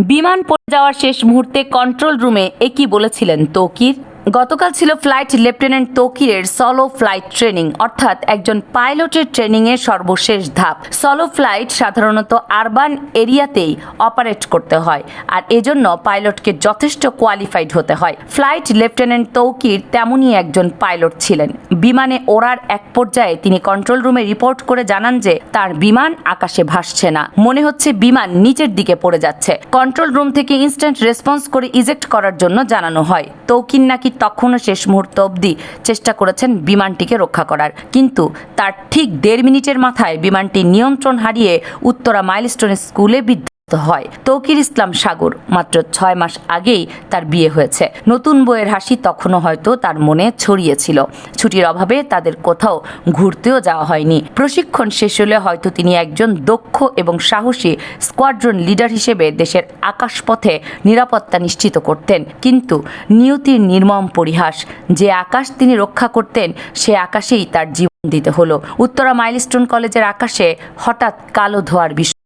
বিমান পড়ে যাওয়ার শেষ মুহূর্তে কন্ট্রোল রুমে একই বলেছিলেন তৌকির। গতকাল ছিল ফ্লাইট লেফটেন্যান্ট তৌকিরের সলো ফ্লাইট ট্রেনিং অর্থাৎ একজন পাইলটের ট্রেনিংয়ের সর্বশেষ ধাপ। সলো ফ্লাইট সাধারণত আরবান এরিয়াতেই অপারেট করতে হয়, আর এজন্য পাইলটকে যথেষ্ট কোয়ালিফাইড হতে হয়। ফ্লাইট লেফটেন্যান্ট তৌকির তেমনই একজন পাইলট ছিলেন। বিমানে ওড়ার এক পর্যায়ে তিনি কন্ট্রোল রুমে রিপোর্ট করে জানান যে তার বিমান আকাশে ভাসছে না। মনে হচ্ছে বিমান নিচের দিকে পড়ে যাচ্ছে। কন্ট্রোল রুম থেকে ইনস্ট্যান্ট রেসপন্স করে ইজেক্ট করার জন্য জানানো হয়। তৌকির নাকি তখনও শেষ মুহূর্ত অবধি চেষ্টা করেছেন বিমানটিকে রক্ষা করার। কিন্তু তার ঠিক দেড় মিনিটের মাথায় বিমানটি নিয়ন্ত্রণ হারিয়ে উত্তরা মাইলস্টোন স্কুলে বিদ্ধ হয়। তৌকির ইসলাম সাগর মাত্র ছয় মাস আগেই তার বিয়ে হয়েছে। নতুন বইয়ের হাসি তখনও হয়তো তার মনে ছড়িয়েছিল। ছুটির অভাবে তাদের কোথাও ঘুরতেও যাওয়া হয়নি। প্রশিক্ষণ শেষ হলে হয়তো তিনি একজন দক্ষ এবং সাহসী স্কোয়াড্রন লিডার হিসেবে দেশের আকাশপথে নিরাপত্তা নিশ্চিত করতেন। কিন্তু নিয়তির নির্মম পরিহাস, যে আকাশ তিনি রক্ষা করতেন, সে আকাশেই তার জীবন দিতে হলো। উত্তরা মাইলস্টোন কলেজের আকাশে হঠাৎ কালো ধোয়ার বিস্ফোরণ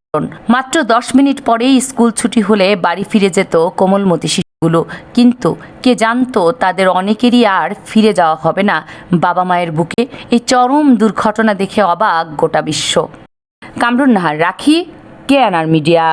মাত্র দশ মিনিট পরেই স্কুল ছুটি হলে বাড়ি ফিরে যেত কোমলমতি শিশুগুলো। কিন্তু কে জানতো তাদের অনেকেরই আর ফিরে যাওয়া হবে না বাবা মায়ের বুকে। এই চরম দুর্ঘটনা দেখে অবাক গোটা বিশ্ব। কামরুন নাহার রাখি, কে আনার মিডিয়া।